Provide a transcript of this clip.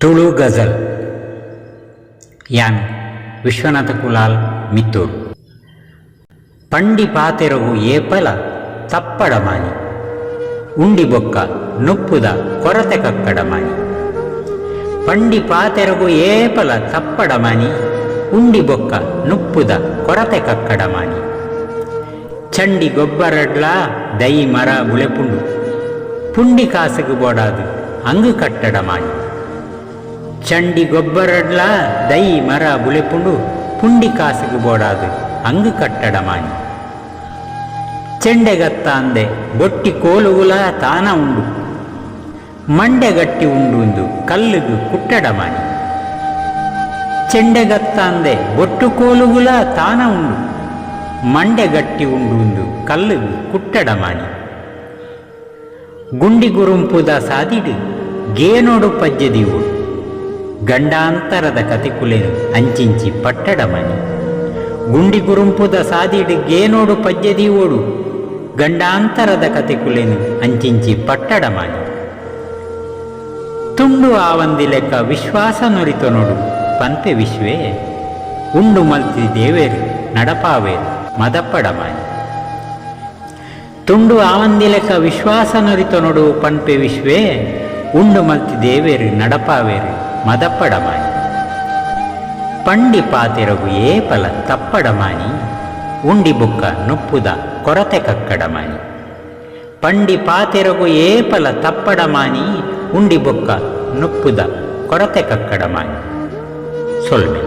తుళు గజల్ యాన్ విశ్వనాథ కులాల్ ಮಿತ್ತೂರು ಪಂಡಿ ಪಾತೆರವು ಏಪಲ ತಪ್ಪಡ ಮಾನಿ ಉಂಡಿ ಬೊಕ್ಕ ನೊಪ್ಪುದ ಕೊರತೆ ಕಕ್ಕಡ ಮಾನಿ ಪಂಡಿ ಪಾತೆರವು ಏಪಲ ತಪ್ಪಡ ಮಾನಿ ಉಂಡಿ ಬೊಕ್ಕ ನೊಪ್ಪುದ ಕೊರತೆ ಕಕ್ಕಡ ಮಾನಿ ಚಂಡಿ ಗೊಬ್ಬರಡ್ಲ ದೈ ಮರ ಉಳೆಪುಂಡು ಪುಂಡಿ ಕಾಸುಗು ಬೋಡಾದು ಅಂಗು ಕಟ್ಟಡ ಮಾನಿ ಚಂಡಿ ಗೊಬ್ಬರಡ್ಲ ದೈ ಮರ ಬುಳೆಪುಂಡು ಪುಂಡಿ ಕಾಸಿಗೆ ಬೋಡಾದು, ಅಂಗು ಕಟ್ಟಡಮಾನಿ ಚೆಂಡೆಗತ್ತ ಅಂದೆ, ಬೊಟ್ಟಿ ಕೋಲುಗುಲ ತಾನ ಉಂಡು. ಮಂಡೆಗಟ್ಟಿ ಉಂಡು ಕುಟ್ಟಡ ಮಾನಿ ಚೆಂಡೆಗತ್ತ ಅಂದೆ, ಬೊಟ್ಟು ಕೋಲುಗುಲ ತಾನ ಉಂಡು. ಮಂಡೆಗಟ್ಟಿ ಉಂಡು ಕುಟ್ಟಡ ಮಾನಿ ಗುಂಡಿ ಗುರುಂಪುದ ಸಾದಿಡು, ಗೇನೋಡು ಪಜ್ಜದಿವು ಗಂಡಾಂತರದ ಕತಿಕುಲೆನು ಅಂಚಿಂಚಿ ಪಟ್ಟಡ ಮನಿ ಗುಂಡಿ ಗುರುಂಪುದ ಸಾದಿಡು ಗೇನೋಡು ಓಡು, ಗಂಡಾಂತರದ ಕತಿಕುಲೆನು ಅಂಚಿಂಚಿ ಪಟ್ಟಡ ಮನಿ ತುಂಡು ಆವಂದಿ ಲೆಕ್ಕ ವಿಶ್ವಾಸ ನುರಿತ ನೋಡು ಪಂಪೆ ವಿಶ್ವೇ. ಉಂಡು ಮಲ್ತಿ ದೇವೇರು ನಡಪಾವೇರು ಮದಪ್ಪಡಮಾನಿ. ತುಂಡು ಆವಂದಿ ಲೆಕ್ಕ ವಿಶ್ವಾಸ ನುರಿತ ನೋಡು ಪಂಪೆ ವಿಶ್ವೇ. ಉಂಡು ಮಲ್ತಿ ದೇವೇರು ನಡಪಾವೇರು ಮದಪಡಮಾಯಿ ಪಂಡಿಪಾತಿರಗು ಪಾತಿ ಫಲ ತಪ್ಪಡಮಾನಿ ಉಂಡಿ ಬುಕ್ಕ ನುಪ್ಪುದ ಕೊರತೆ ಕಕ್ಕಡಮಾನಿ ಪಂಡಿ ಪಾತಿ ರಗುಯೇ ಫಲ ತಪ್ಪಡಮಾನಿ ಉಂಡಿ ಬುಕ್ಕ ನುಪ್ಪುದ ಕೊರತೆ ಕಕ್ಕಡಮಾನಿ ಸೊಳ್ನೆ